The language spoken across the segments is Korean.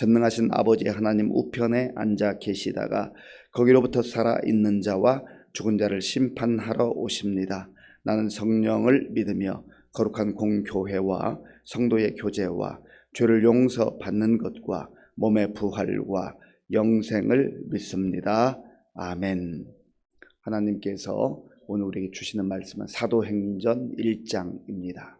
전능하신 아버지 하나님 우편에 앉아 계시다가 거기로부터 살아 있는 자와 죽은 자를 심판하러 오십니다. 나는 성령을 믿으며 거룩한 공교회와 성도의 교제와 죄를 용서받는 것과 몸의 부활과 영생을 믿습니다. 아멘. 하나님께서 오늘 우리에게 주시는 말씀은 사도행전 1장입니다.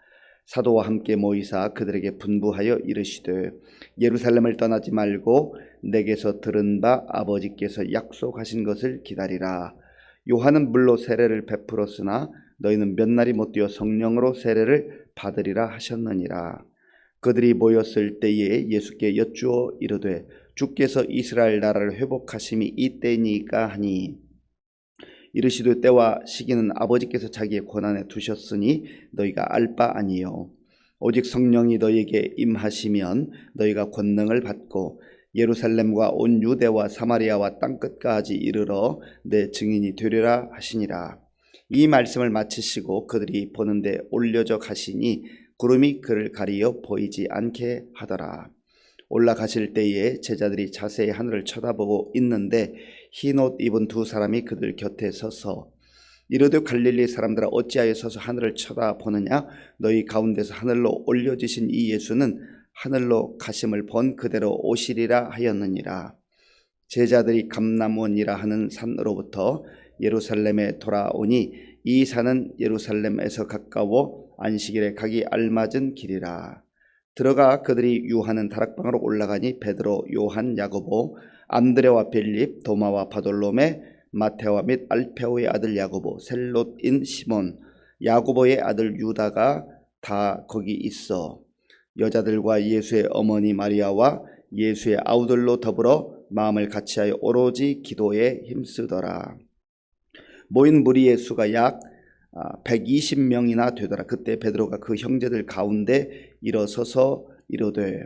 사도와 함께 모이사 그들에게 분부하여 이르시되 예루살렘을 떠나지 말고 내게서 들은 바 아버지께서 약속하신 것을 기다리라. 요한은 물로 세례를 베풀었으나 너희는 몇 날이 못 되어 성령으로 세례를 받으리라 하셨느니라. 그들이 모였을 때에 예수께 여쭈어 이르되 주께서 이스라엘 나라를 회복하심이 이때니까 하니 이르시되 때와 시기는 아버지께서 자기의 권한에 두셨으니 너희가 알 바 아니요. 오직 성령이 너희에게 임하시면 너희가 권능을 받고 예루살렘과 온 유대와 사마리아와 땅 끝까지 이르러 내 증인이 되리라 하시니라. 이 말씀을 마치시고 그들이 보는데 올려져 가시니 구름이 그를 가리어 보이지 않게 하더라. 올라가실 때에 제자들이 자세히 하늘을 쳐다보고 있는데 흰 옷 입은 두 사람이 그들 곁에 서서 이르되 갈릴리 사람들아 어찌하여 서서 하늘을 쳐다보느냐? 너희 가운데서 하늘로 올려지신 이 예수는 하늘로 가심을 본 그대로 오시리라 하였느니라. 제자들이 감남원이라 하는 산으로부터 예루살렘에 돌아오니 이 산은 예루살렘에서 가까워 안식일에 가기 알맞은 길이라. 들어가 그들이 유하는 다락방으로 올라가니 베드로 요한 야고보 안드레와 빌립 도마와 바돌로메 마테와 및 알페오의 아들 야고보 셀롯인 시몬 야고보의 아들 유다가 다 거기 있어. 여자들과 예수의 어머니 마리아와 예수의 아우들로 더불어 마음을 같이하여 오로지 기도에 힘쓰더라. 모인 무리의 수가 약 120명이나 되더라. 그때 베드로가 그 형제들 가운데 일어서서 이르되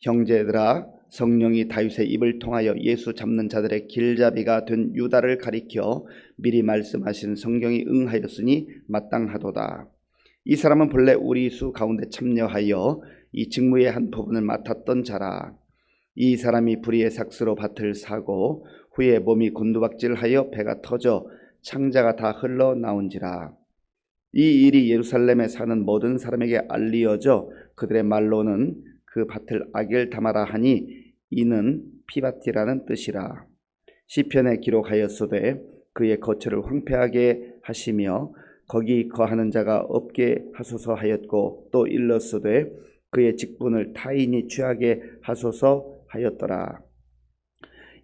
형제들아 성령이 다윗의 입을 통하여 예수 잡는 자들의 길잡이가 된 유다를 가리켜 미리 말씀하신 성경이 응하였으니 마땅하도다. 이 사람은 본래 우리 수 가운데 참여하여 이 직무의 한 부분을 맡았던 자라. 이 사람이 불의의 삭스로 밭을 사고 후에 몸이 곤두박질하여 배가 터져 창자가 다 흘러 나온지라. 이 일이 예루살렘에 사는 모든 사람에게 알리어져 그들의 말로는 그 밭을 악일 담아라 하니 이는 피바티라는 뜻이라. 시편에 기록하였으되 그의 거처를 황폐하게 하시며 거기 거하는 자가 없게 하소서 하였고 또 일렀으되 그의 직분을 타인이 취하게 하소서 하였더라.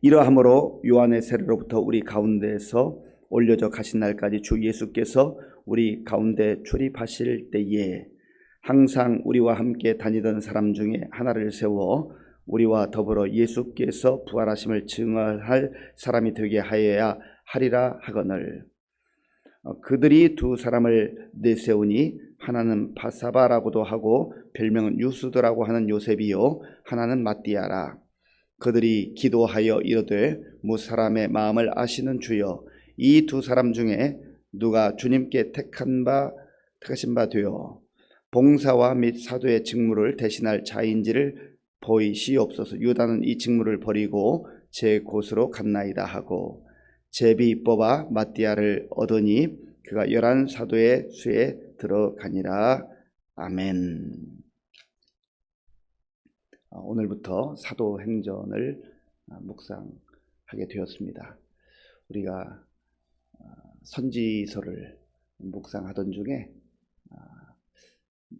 이러함으로 요한의 세례로부터 우리 가운데에서 올려져 가신 날까지 주 예수께서 우리 가운데 출입하실 때에 항상 우리와 함께 다니던 사람 중에 하나를 세워 우리와 더불어 예수께서 부활하심을 증언할 사람이 되게 하여야 하리라 하거늘. 어, 그들이 두 사람을 내세우니 하나는 바사바라고도 하고 별명은 유수드라고 하는 요셉이요 하나는 마띠아라. 그들이 기도하여 이르되 무 사람의 마음을 아시는 주여 이 두 사람 중에 누가 주님께 택한 바 택하신 바 되어 봉사와 및 사도의 직무를 대신할 자인지를 보이시옵소서. 유다는 이 직무를 버리고 제 곳으로 갔나이다 하고 제비 뽑아 마띠아를 얻으니 그가 열한 사도의 수에 들어가니라. 아멘. 아, 오늘부터 사도행전을 아, 묵상하게 되었습니다. 우리가 선지서를 묵상하던 중에 아,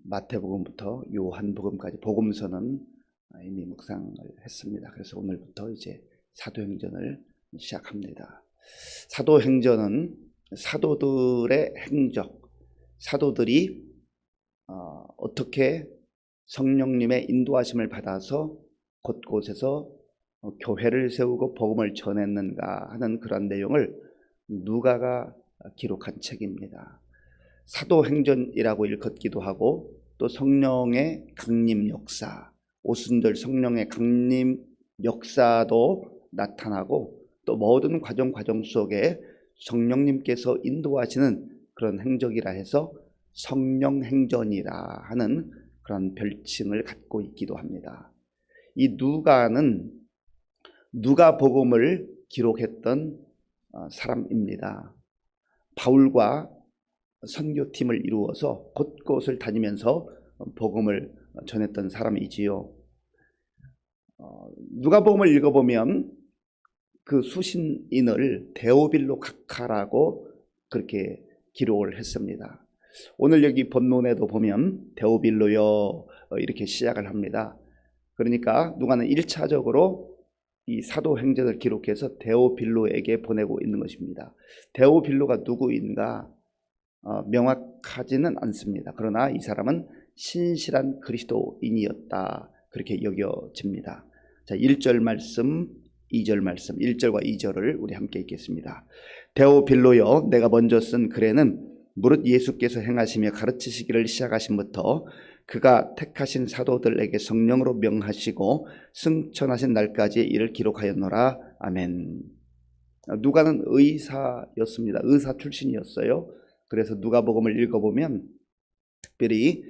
마태복음부터 요한복음까지 복음서는 이미 묵상을 했습니다. 그래서 오늘부터 이제 사도행전을 시작합니다. 사도행전은 사도들의 행적, 사도들이 어, 어떻게 성령님의 인도하심을 받아서 곳곳에서 어, 교회를 세우고 복음을 전했는가 하는 그런 내용을 누가가 기록한 책입니다. 사도행전이라고 일컫기도 하고 또 성령의 강림 역사, 오순절 성령의 강림 역사도 나타나고 또 모든 과정 과정 속에 성령님께서 인도하시는 그런 행적이라 해서 성령 행전이라 하는 그런 별칭을 갖고 있기도 합니다. 이 누가는 누가 복음을 기록했던 어, 사람입니다. 바울과 선교팀을 이루어서 곳곳을 다니면서 복음을 전했던 사람이지요. 어, 누가복음을 읽어보면 그 수신인을 데오빌로 각하라고 그렇게 기록을 했습니다. 오늘 여기 본문에도 보면 데오빌로여 어, 이렇게 시작을 합니다. 그러니까 누가는 1차적으로 이 사도행전을 기록해서 데오빌로에게 보내고 있는 것입니다. 데오빌로가 누구인가 어, 명확하지는 않습니다. 그러나 이 사람은 신실한 그리스도인이었다. 그렇게 여겨집니다. 자, 1절 말씀, 2절 말씀, 1절과 2절을 우리 함께 읽겠습니다. 데오빌로여 내가 먼저 쓴 글에는 무릇 예수께서 행하시며 가르치시기를 시작하신부터 그가 택하신 사도들에게 성령으로 명하시고 승천하신 날까지 이를 기록하였노라. 아멘. 누가는 의사였습니다. 의사 출신이었어요. 그래서 누가복음을 읽어보면 특별히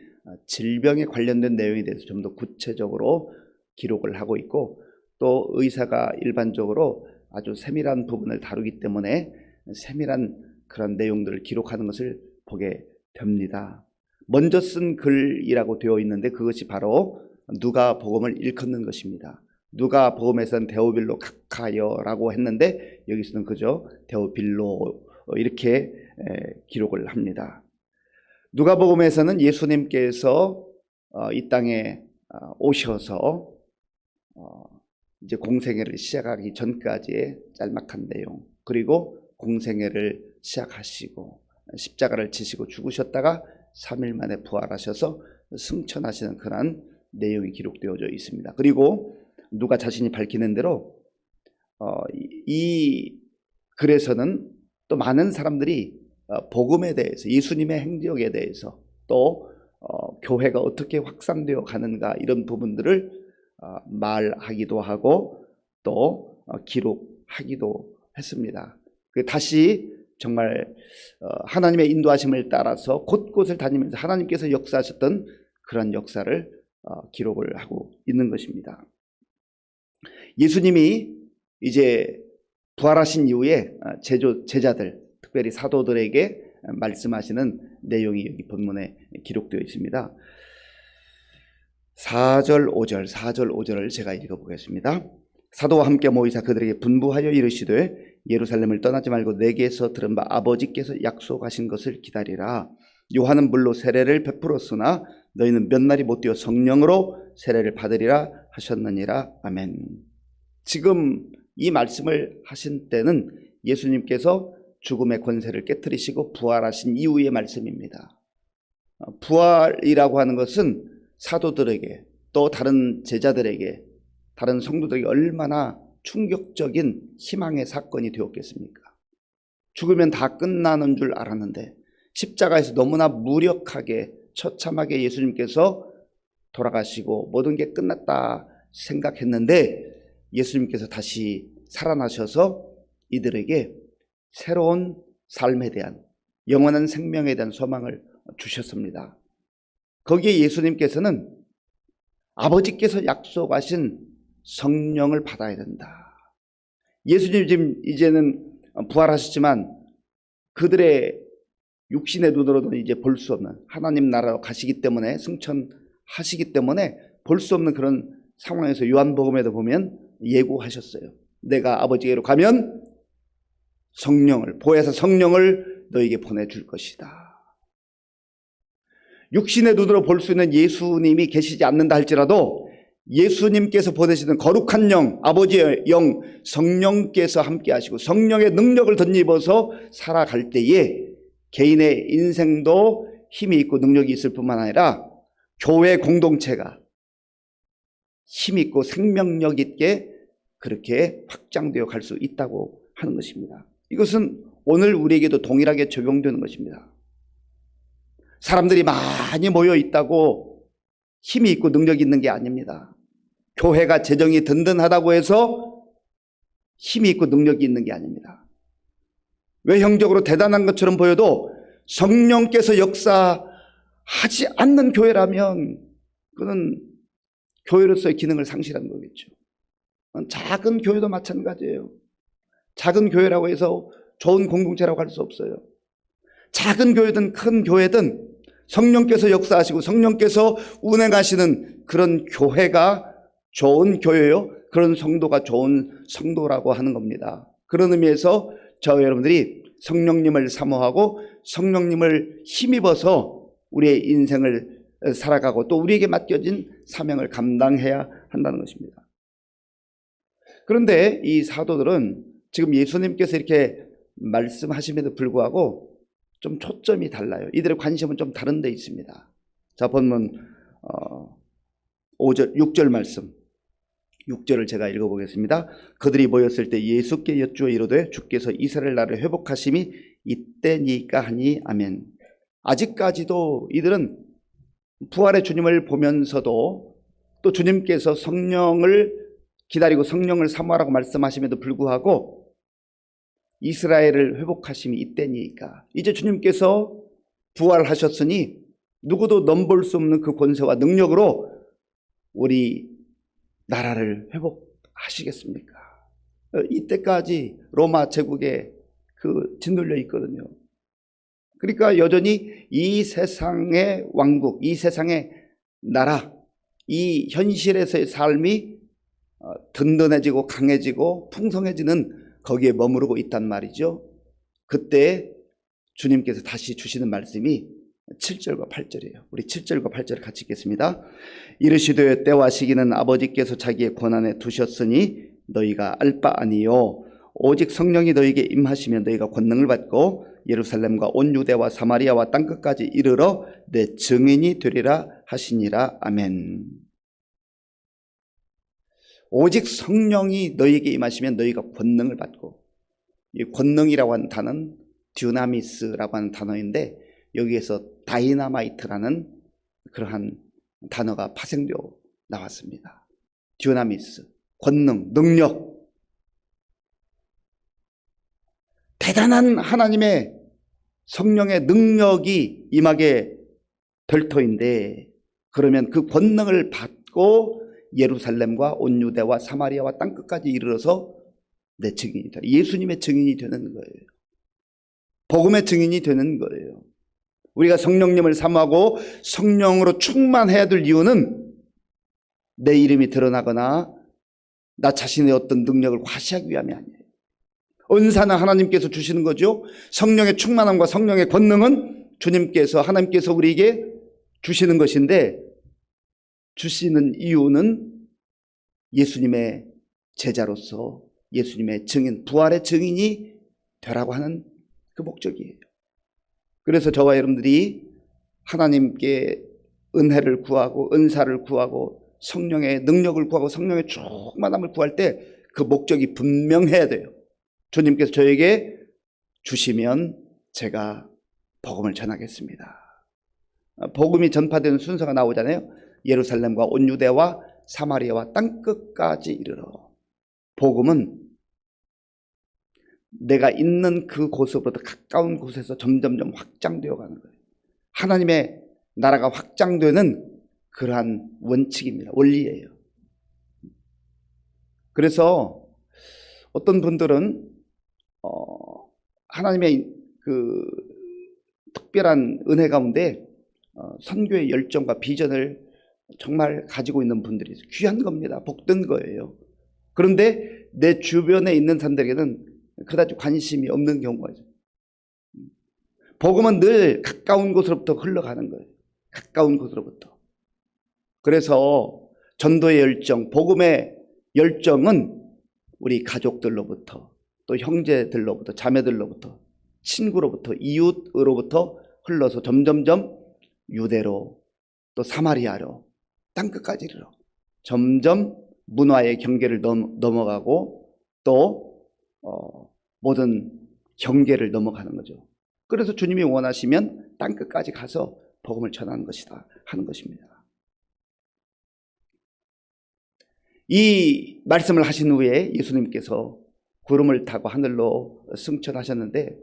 질병에 관련된 내용에 대해서 좀 더 구체적으로 기록을 하고 있고 또 의사가 일반적으로 아주 세밀한 부분을 다루기 때문에 세밀한 그런 내용들을 기록하는 것을 보게 됩니다. 먼저 쓴 글이라고 되어 있는데 그것이 바로 누가 복음을 일컫는 것입니다. 누가 복음에서는 데오빌로 각하여라고 했는데 여기서는 그저 데오빌로 이렇게 기록을 합니다. 누가 복음에서는 예수님께서 어, 이 땅에 어, 오셔서 어, 이제 공생애를 시작하기 전까지의 짤막한 내용 그리고 공생애를 시작하시고 십자가를 지시고 죽으셨다가 3일 만에 부활하셔서 승천하시는 그런 내용이 기록되어져 있습니다. 그리고 누가 자신이 밝히는 대로 어, 이 글에서는 또 많은 사람들이 어, 복음에 대해서 예수님의 행적에 대해서 또 어, 교회가 어떻게 확산되어 가는가 이런 부분들을 어, 말하기도 하고 또 어, 기록하기도 했습니다. 그 다시 정말 어, 하나님의 인도하심을 따라서 곳곳을 다니면서 하나님께서 역사하셨던 그런 역사를 어, 기록을 하고 있는 것입니다. 예수님이 이제 부활하신 이후에 어, 제조, 제자들, 특별히 사도들에게 말씀하시는 내용이 여기 본문에 기록되어 있습니다. 4절, 5절, 4절, 5절을 제가 읽어보겠습니다. 사도와 함께 모이사 그들에게 분부하여 이르시되 예루살렘을 떠나지 말고 내게서 들은 바 아버지께서 약속하신 것을 기다리라. 요한은 물로 세례를 베풀었으나 너희는 몇 날이 못 되어 성령으로 세례를 받으리라 하셨느니라. 아멘. 지금 이 말씀을 하신 때는 예수님께서 죽음의 권세를 깨뜨리시고 부활하신 이후의 말씀입니다. 부활이라고 하는 것은 사도들에게 또 다른 제자들에게 다른 성도들에게 얼마나 충격적인 희망의 사건이 되었겠습니까? 죽으면 다 끝나는 줄 알았는데 십자가에서 너무나 무력하게 처참하게 예수님께서 돌아가시고 모든 게 끝났다 생각했는데 예수님께서 다시 살아나셔서 이들에게 새로운 삶에 대한 영원한 생명에 대한 소망을 주셨습니다. 거기에 예수님께서는 아버지께서 약속하신 성령을 받아야 된다. 예수님 지금 이제는 부활하셨지만 그들의 육신의 눈으로는 이제 볼 수 없는 하나님 나라로 가시기 때문에 승천하시기 때문에 볼 수 없는 그런 상황에서 요한복음에도 보면 예고하셨어요. 내가 아버지께로 가면 성령을 보혜사 성령을 너에게 보내줄 것이다. 육신의 눈으로 볼 수 있는 예수님이 계시지 않는다 할지라도 예수님께서 보내시는 거룩한 영, 아버지의 영, 성령께서 함께 하시고 성령의 능력을 덧입어서 살아갈 때에 개인의 인생도 힘이 있고 능력이 있을 뿐만 아니라 교회 공동체가 힘 있고 생명력 있게 그렇게 확장되어 갈 수 있다고 하는 것입니다. 이것은 오늘 우리에게도 동일하게 적용되는 것입니다. 사람들이 많이 모여 있다고 힘이 있고 능력이 있는 게 아닙니다. 교회가 재정이 든든하다고 해서 힘이 있고 능력이 있는 게 아닙니다. 외형적으로 대단한 것처럼 보여도 성령께서 역사하지 않는 교회라면 그는 교회로서의 기능을 상실한 거겠죠. 작은 교회도 마찬가지예요. 작은 교회라고 해서 좋은 공동체라고 할 수 없어요. 작은 교회든 큰 교회든 성령께서 역사하시고 성령께서 운행하시는 그런 교회가 좋은 교회요. 그런 성도가 좋은 성도라고 하는 겁니다. 그런 의미에서 저 여러분들이 성령님을 사모하고 성령님을 힘입어서 우리의 인생을 살아가고 또 우리에게 맡겨진 사명을 감당해야 한다는 것입니다. 그런데 이 사도들은 지금 예수님께서 이렇게 말씀하심에도 불구하고 좀 초점이 달라요. 이들의 관심은 좀 다른 데 있습니다. 자, 본문 어, 5절, 6절 말씀. 6절을 제가 읽어보겠습니다. 그들이 모였을 때 예수께 여쭈어 이르되 주께서 이스라엘 나라를 회복하심이 이때니까 하니 아멘. 아직까지도 이들은 부활의 주님을 보면서도 또 주님께서 성령을 기다리고 성령을 사모하라고 말씀하심에도 불구하고 이스라엘을 회복하심이 이때니까 이제 주님께서 부활하셨으니 누구도 넘볼 수 없는 그 권세와 능력으로 우리 나라를 회복하시겠습니까? 어, 이때까지 로마 제국에 그 짓눌려 있거든요. 그러니까 여전히 이 세상의 왕국, 이 세상의 나라, 이 현실에서의 삶이 어, 든든해지고 강해지고 풍성해지는 거기에 머무르고 있단 말이죠. 그때 주님께서 다시 주시는 말씀이 7절과 8절이에요. 우리 7절과 8절을 같이 읽겠습니다. 이르시되 때와 시기는 아버지께서 자기의 권한에 두셨으니 너희가 알 바 아니요 오직 성령이 너희에게 임하시면 너희가 권능을 받고 예루살렘과 온 유대와 사마리아와 땅 끝까지 이르러 내 증인이 되리라 하시니라 아멘. 오직 성령이 너희에게 임하시면 너희가 권능을 받고 이 권능이라고 하는 단어는 듀나미스라고 하는 단어인데 여기에서 다이나마이트라는 그러한 단어가 파생되어 나왔습니다. 듀나미스, 권능, 능력. 대단한 하나님의 성령의 능력이 임하게 될 터인데 그러면 그 권능을 받고 예루살렘과 온 유대와 사마리아와 땅 끝까지 이르러서 내 증인이 다 예수님의 증인이 되는 거예요. 복음의 증인이 되는 거예요. 우리가 성령님을 사모하고 성령으로 충만해야 될 이유는 내 이름이 드러나거나 나 자신의 어떤 능력을 과시하기 위함이 아니에요. 은사는 하나님께서 주시는 거죠. 성령의 충만함과 성령의 권능은 주님께서 하나님께서 우리에게 주시는 것인데 주시는 이유는 예수님의 제자로서 예수님의 증인, 부활의 증인이 되라고 하는 그 목적이에요. 그래서 저와 여러분들이 하나님께 은혜를 구하고 은사를 구하고 성령의 능력을 구하고 성령의 충만함을 구할 때 그 목적이 분명해야 돼요. 주님께서 저에게 주시면 제가 복음을 전하겠습니다. 복음이 전파되는 순서가 나오잖아요. 예루살렘과 온 유대와 사마리아와 땅 끝까지 이르러 복음은 내가 있는 그 곳으로부터 가까운 곳에서 점점점 확장되어 가는 거예요. 하나님의 나라가 확장되는 그러한 원칙입니다. 원리예요. 그래서 어떤 분들은 어, 하나님의 그 특별한 은혜 가운데 어, 선교의 열정과 비전을 정말 가지고 있는 분들이 귀한 겁니다. 복된 거예요. 그런데 내 주변에 있는 사람들에게는 그다지 관심이 없는 경우가 있어요. 복음은 늘 가까운 곳으로부터 흘러가는 거예요. 가까운 곳으로부터. 그래서 전도의 열정, 복음의 열정은 우리 가족들로부터 또 형제들로부터 자매들로부터 친구로부터 이웃으로부터 흘러서 점점점 유대로 또 사마리아로 땅끝까지 이르러 점점 문화의 경계를 넘, 넘어가고 또 어, 모든 경계를 넘어가는 거죠. 그래서 주님이 원하시면 땅끝까지 가서 복음을 전하는 것이다 하는 것입니다. 이 말씀을 하신 후에 예수님께서 구름을 타고 하늘로 승천하셨는데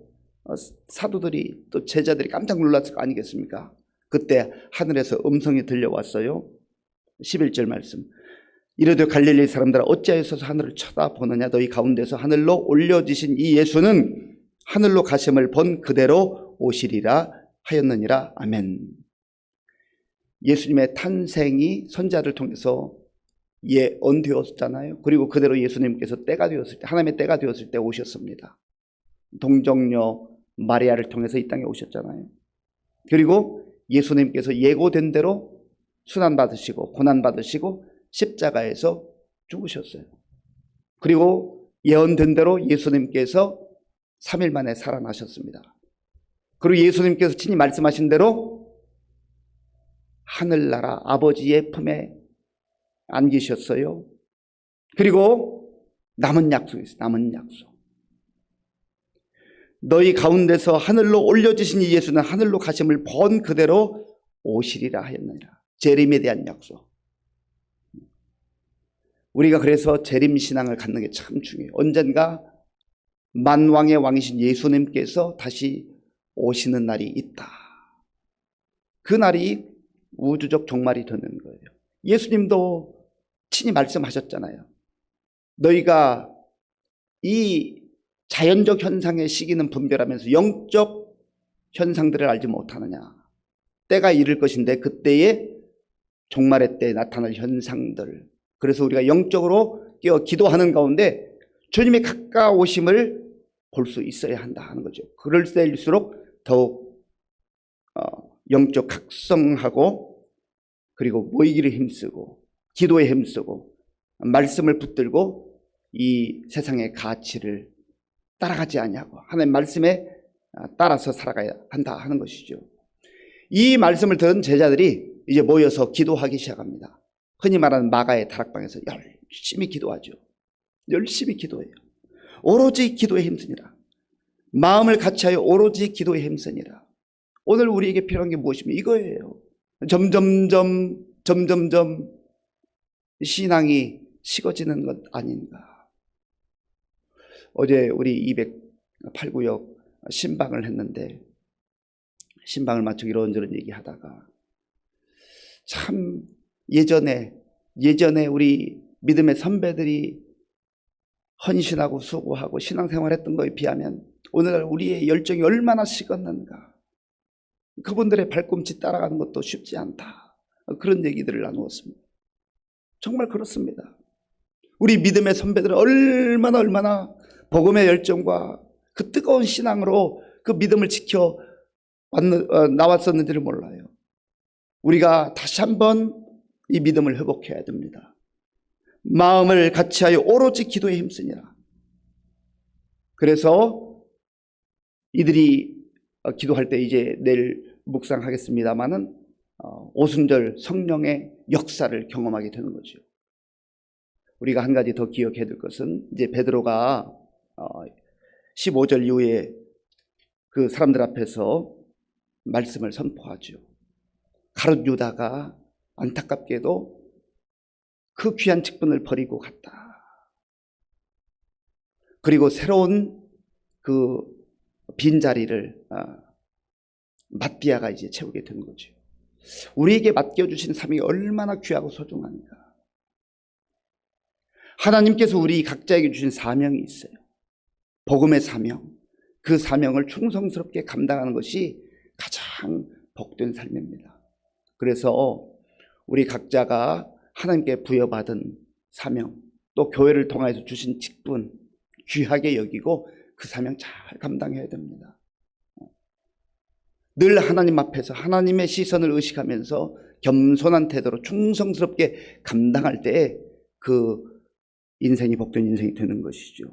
어, 사도들이 또 제자들이 깜짝 놀랐을 거 아니겠습니까? 그때 하늘에서 음성이 들려왔어요. 11절 말씀. 이르되 갈릴리 사람들아 어찌하여 서서 하늘을 쳐다보느냐 너희 가운데서 하늘로 올려지신 이 예수는 하늘로 가심을 본 그대로 오시리라 하였느니라 아멘. 예수님의 탄생이 선자를 통해서 예언되었잖아요. 그리고 그대로 예수님께서 때가 되었을 때 하나님의 때가 되었을 때 오셨습니다. 동정녀 마리아를 통해서 이 땅에 오셨잖아요. 그리고 예수님께서 예고된 대로 순환 받으시고 고난 받으시고 십자가에서 죽으셨어요. 그리고 예언된 대로 예수님께서 3일 만에 살아나셨습니다. 그리고 예수님께서 친히 말씀하신 대로 하늘나라 아버지의 품에 안기셨어요. 그리고 남은 약속이 있어요. 남은 약속. 너희 가운데서 하늘로 올려지신 이 예수는 하늘로 가심을 본 그대로 오시리라 하였느니라. 재림에 대한 약속. 우리가 그래서 재림 신앙을 갖는 게 참 중요해요. 언젠가 만왕의 왕이신 예수님께서 다시 오시는 날이 있다. 그 날이 우주적 종말이 되는 거예요. 예수님도 친히 말씀하셨잖아요. 너희가 이 자연적 현상의 시기는 분별하면서 영적 현상들을 알지 못하느냐. 때가 이를 것인데 그때에 종말의 때에 나타날 현상들. 그래서 우리가 영적으로 깨어 기도하는 가운데 주님의 가까우심을 볼 수 있어야 한다 하는 거죠. 그럴 때일수록 더욱 어, 영적 각성하고 그리고 모이기를 힘쓰고 기도에 힘쓰고 말씀을 붙들고 이 세상의 가치를 따라가지 아니하고 하나님 말씀에 따라서 살아가야 한다 하는 것이죠. 이 말씀을 들은 제자들이 이제 모여서 기도하기 시작합니다. 흔히 말하는 마가의 다락방에서 열심히 기도하죠. 열심히 기도해요. 오로지 기도에 힘쓰니라. 마음을 같이하여 오로지 기도에 힘쓰니라. 오늘 우리에게 필요한 게 무엇이면 이거예요. 점점점 점점점 신앙이 식어지는 것 아닌가. 어제 우리 208구역 신방을 했는데 신방을 마치고 이런저런 얘기하다가 참 예전에 예전에 우리 믿음의 선배들이 헌신하고 수고하고 신앙생활했던 거에 비하면 오늘날 우리의 열정이 얼마나 식었는가. 그분들의 발꿈치 따라가는 것도 쉽지 않다. 그런 얘기들을 나누었습니다. 정말 그렇습니다. 우리 믿음의 선배들은 얼마나 얼마나 복음의 열정과 그 뜨거운 신앙으로 그 믿음을 지켜 어, 나왔었는지를 몰라요. 우리가 다시 한번 이 믿음을 회복해야 됩니다. 마음을 같이하여 오로지 기도에 힘쓰니라. 그래서 이들이 어, 기도할 때 이제 내일 묵상하겠습니다만은 어, 오순절 성령의 역사를 경험하게 되는 거죠. 우리가 한 가지 더 기억해야 될 것은 이제 베드로가 15절 이후에 그 사람들 앞에서 말씀을 선포하죠. 가롯 유다가 안타깝게도 그 귀한 직분을 버리고 갔다. 그리고 새로운 그 빈자리를 마띠아가 이제 채우게 된 거죠. 우리에게 맡겨주신 삶이 얼마나 귀하고 소중한가. 하나님께서 우리 각자에게 주신 사명이 있어요. 복음의 사명. 그 사명을 충성스럽게 감당하는 것이 가장 복된 삶입니다. 그래서 우리 각자가 하나님께 부여받은 사명, 또 교회를 통해서 주신 직분, 귀하게 여기고 그 사명 잘 감당해야 됩니다. 늘 하나님 앞에서 하나님의 시선을 의식하면서 겸손한 태도로 충성스럽게 감당할 때그 인생이 복된 인생이 되는 것이죠.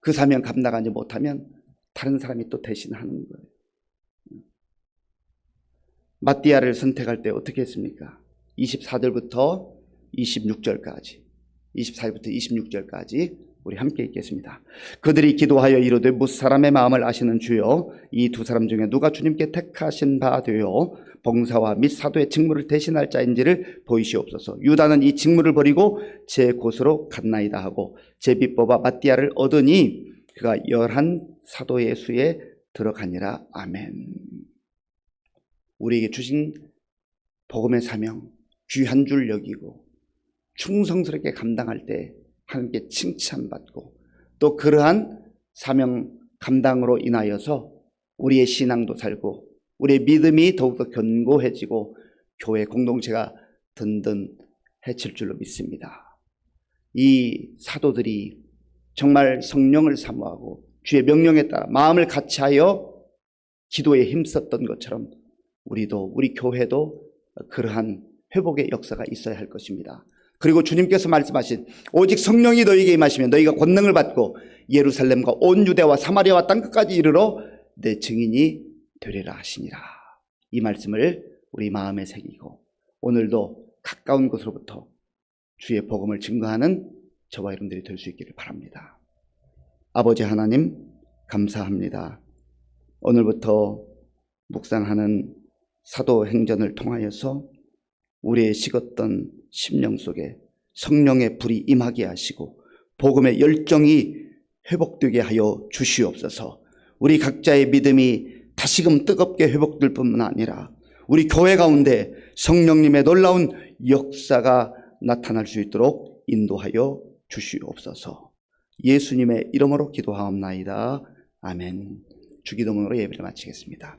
그 사명 감당하지 못하면 다른 사람이 또 대신하는 거예요. 마띠아를 선택할 때 어떻게 했습니까? 24절부터 26절까지 24절부터 26절까지 우리 함께 읽겠습니다. 그들이 기도하여 이르되 무 사람의 마음을 아시는 주여 이 두 사람 중에 누가 주님께 택하신 바 되어 봉사와 및 사도의 직무를 대신할 자인지를 보이시옵소서. 유다는 이 직무를 버리고 제 곳으로 갔나이다 하고 제비뽑아 마띠아를 얻으니 그가 열한 사도의 수에 들어가니라. 아멘. 우리에게 주신 복음의 사명 귀한 줄 여기고 충성스럽게 감당할 때 하나님께 칭찬받고 또 그러한 사명 감당으로 인하여서 우리의 신앙도 살고 우리의 믿음이 더욱더 견고해지고 교회 공동체가 든든해질 줄로 믿습니다. 이 사도들이 정말 성령을 사모하고 주의 명령에 따라 마음을 같이하여 기도에 힘썼던 것처럼 우리도 우리 교회도 그러한 회복의 역사가 있어야 할 것입니다. 그리고 주님께서 말씀하신 오직 성령이 너희에게 임하시면 너희가 권능을 받고 예루살렘과 온 유대와 사마리아와 땅끝까지 이르러 내 증인이 되리라 하시니라. 이 말씀을 우리 마음에 새기고 오늘도 가까운 곳으로부터 주의 복음을 증거하는 저와 여러분들이 될 수 있기를 바랍니다. 아버지 하나님 감사합니다. 오늘부터 묵상하는 사도행전을 통하여서 우리의 식었던 심령 속에 성령의 불이 임하게 하시고 복음의 열정이 회복되게 하여 주시옵소서. 우리 각자의 믿음이 다시금 뜨겁게 회복될 뿐만 아니라 우리 교회 가운데 성령님의 놀라운 역사가 나타날 수 있도록 인도하여 주시옵소서. 예수님의 이름으로 기도하옵나이다. 아멘. 주기도문으로 예배를 마치겠습니다.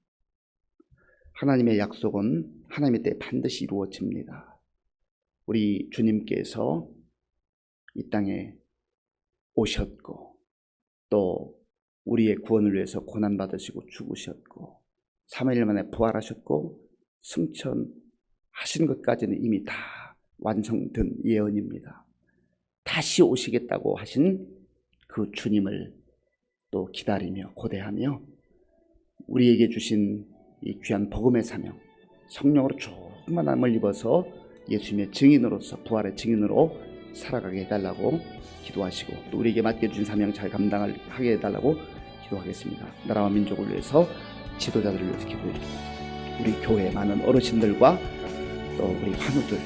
하나님의 약속은 하나님의 때 반드시 이루어집니다. 우리 주님께서 이 땅에 오셨고 또 우리의 구원을 위해서 고난 받으시고 죽으셨고 3일 만에 부활하셨고 승천하신 것까지는 이미 다 완성된 예언입니다. 다시 오시겠다고 하신 그 주님을 또 기다리며 고대하며 우리에게 주신 이 귀한 복음의 사명 성령으로 충만함을 입어서 예수님의 증인으로서 부활의 증인으로 살아가게 해달라고 기도하시고 또 우리에게 맡겨준 사명 잘 감당하게 해달라고 기도하겠습니다. 나라와 민족을 위해서 지도자들을 위해서 기도해주고 우리 교회 많은 어르신들과 또 우리 환우들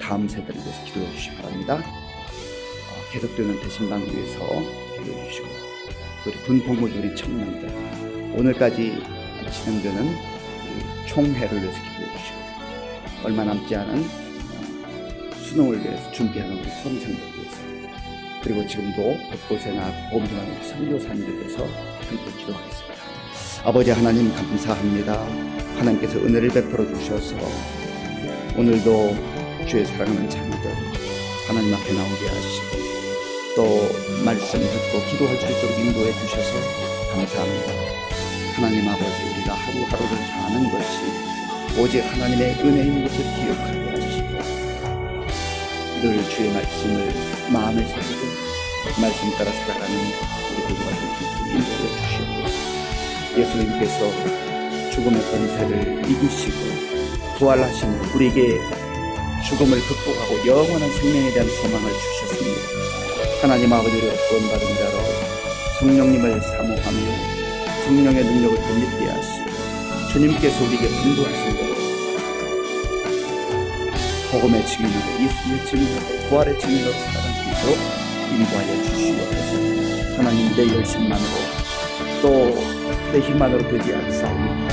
다음 세대를 위해서 기도해 주시기 바랍니다. 어, 계속되는 대신방을 위해서 기도해 주시고 또 우리 군복무들 우리 청년들 오늘까지 진행되는 이 총회를 위해서 기도해 주시고 얼마 남지 않은 어, 수능을 위해서 준비하는 우리 수험생들 위해서 그리고 지금도 곳곳에나 보험전하는 우리 선교사님들 위해서 함께 기도하겠습니다. 아버지 하나님 감사합니다. 하나님께서 은혜를 베풀어 주셔서 오늘도 주의 사랑하는 자녀들 하나님 앞에 나오게 하시고 또 말씀 듣고 기도할 수 있도록 인도해 주셔서 감사합니다. 하나님 아버지 우리가 하루하루를 사는 것이 오직 하나님의 은혜인 것을 기억하게 하시고 늘 주의 말씀을 마음에 새기고 말씀 따라 살아가는 우리 모두가 될수 있도록 인도해 주시옵소서 예수님께서 죽음의 권세를 이기시고 부활하시는 우리에게 죽음을 극복하고 영원한 생명에 대한 소망을 주셨습니다. 하나님 아버지를 구원받은 자로 성령님을 사모하며 성령의 능력을 더 믿게 하시고 주님께서 우리에게 분부하신 대로 복음의 증인으로 예수의 증인으로 부활의 증인으로 있도록 인도하여 주시옵소서. 하나님 내 열심만으로 또 내 힘만으로 되지 않사오니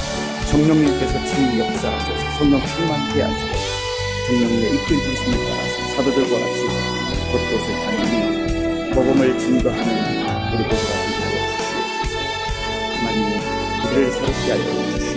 성령님께서 친히 역사하셔서. 성령 충만케 하시고 성령님의 이끌 주심에 따라서 사도들과 같이 곳곳을 다니니 복음을 증거하는 우리 모두 가되